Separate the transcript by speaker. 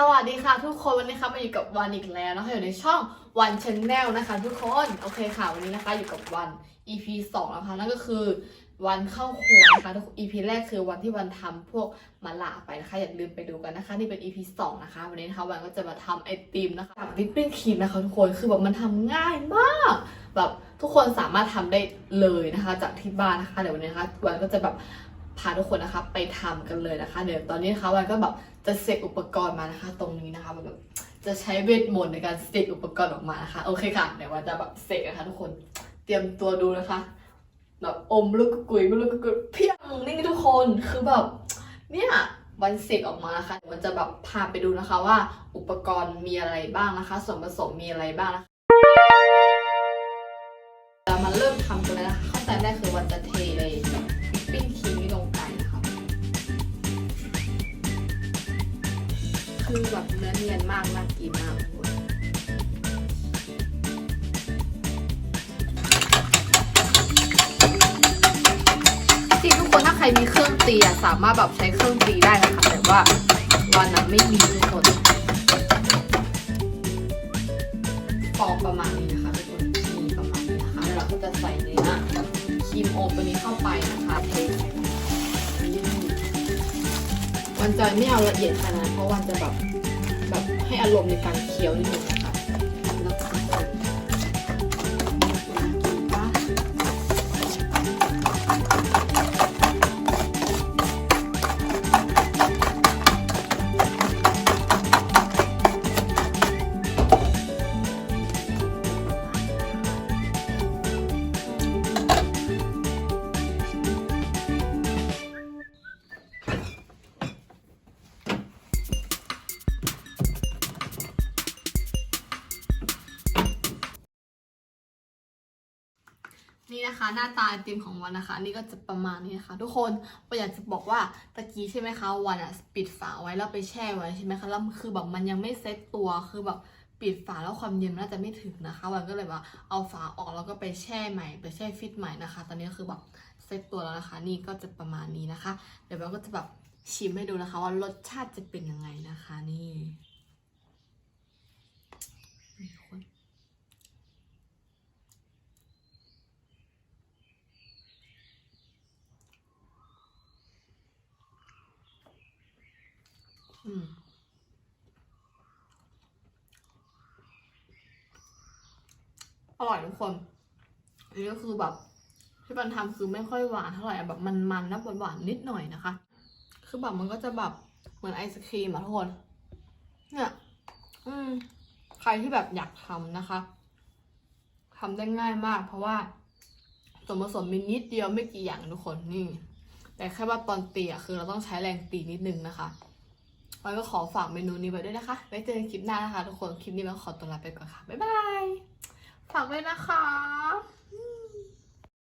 Speaker 1: สวัสดีค่ะทุกคนวันนี้ค่ะมาอยู่กับวันอีกแล้วนะคะอยู่ในช่องวันชแนลนะคะ ทุกคนโอเคค่ะวันนี้นะคะอยู่กับวัน EP 2นะคะนั่นก็คือวันเข้าครัวนะคะทุก EP แรกคือวันที่วันทำพวกมะละไปนะคะอย่าลืมไปดูกันนะคะ นี่เป็น EP 2นะคะ วันนี้นะคะวันก็จะมาทำไอติมนะคะกับวิปปิ้งครีมนะคะทุกคนคือแบบมันทำง่ายมากแบบทุกคนสามารถทำได้เลยนะคะ จากที่บ้านนะคะเดี๋ยววันนี้นะคะวันก็จะแบบาทุกคนนะคะไปทำกันเลยนะคะ เดี๋ยวตอนนี้นะคะวันก็แบบจะเสกอุปกรณ์มานะคะ ตรงนี้นะคะแบบจะใช้เวทมนต์ในการเสกอุปกรณ์ออกมานะคะโอเคค่ะเดี๋ยววันจะแบบเสกนะคะทุกคนเตรียมตัวดูนะคะแบบอมลูกกุยไม่ลูกกุยเพียงนี่ทุกคนคือแบบเนี่ยวันเสกออกมานะคะเดี๋ยววันจะแบบพาไปดูนะคะว่าอุปกรณ์มีอะไรบ้างนะคะ ส่วนผสมมีอะไรบ้างนะคะเรามาเริ่มทำกันเลยนะคะขั้นตอนแรกคือวันจะเทเลย คือแบบเนื้อเนียนมากน่ากินมากทุกคนจริงทุกคนถ้าใครมีเครื่องตีอะสามารถแบบใช้เครื่องตีได้นะคะ แต่ว่าวันนั้นไม่มีทุกคนฟองประมาณนี้นะคะทุกคนมีประมาณนี้นะคะแล้วเราก็จะใส่เนื้อครีมโอมตัวนี้เข้าไปนะคะเทใส่ วันจะไม่เอาละเอียดขนาดนั้นเพราะวันจะแบบแบบให้อารมณ์ในการเคี้ยวนิดนึง นี่นะคะหน้าตาไอติมของวันนะคะ นี่ก็จะประมาณนี้นะคะ ทุกคนก็อยากจะบอกว่าตะกี้ใช่ไหมคะวันอะปิดฝาไว้แล้วไปแช่ไว้ใช่ไหมคะแล้วคือแบบมันยังไม่เซ็ตตัวคือแบบปิดฝาแล้วความเย็นมันน่าจะไม่ถึงนะคะ วันก็เลยว่าเอาฝาออกแล้วก็ไปแช่ใหม่ไปแช่ฟิตใหม่นะคะ ตอนนี้คือแบบเซ็ตตัวแล้วนะคะ นี่ก็จะประมาณนี้นะคะ เดี๋ยวเราก็จะแบบชิมให้ดูนะคะ ว่ารสชาติจะเป็นยังไงนะคะ นี่ อืมอร่อยทุกคนอันนี้ก็คือแบบ ที่ปันทำคือไม่ค่อยหวานเท่าไหร่แบบมันๆนะหวานๆนิดหน่อยนะคะ คือแบบมันก็จะแบบเหมือนไอศครีมอะทุกคน เนี่ย อืม ใครที่แบบอยากทำนะคะทำได้ง่ายมาก เพราะว่าส่วนผสมมีนิดเดียวไม่กี่อย่างทุกคนนี่ แต่แค่ว่าตอนตีอะคือเราต้องใช้แรงตีนิดนึงนะคะ วันก็ขอฝากเมนูนี้ไว้ด้วยนะคะ ไว้เจอกันคลิปหน้านะคะทุกคน คลิปนี้มันขอตัวลาไปก่อนค่ะ บ๊ายบาย ฝากด้วยนะคะ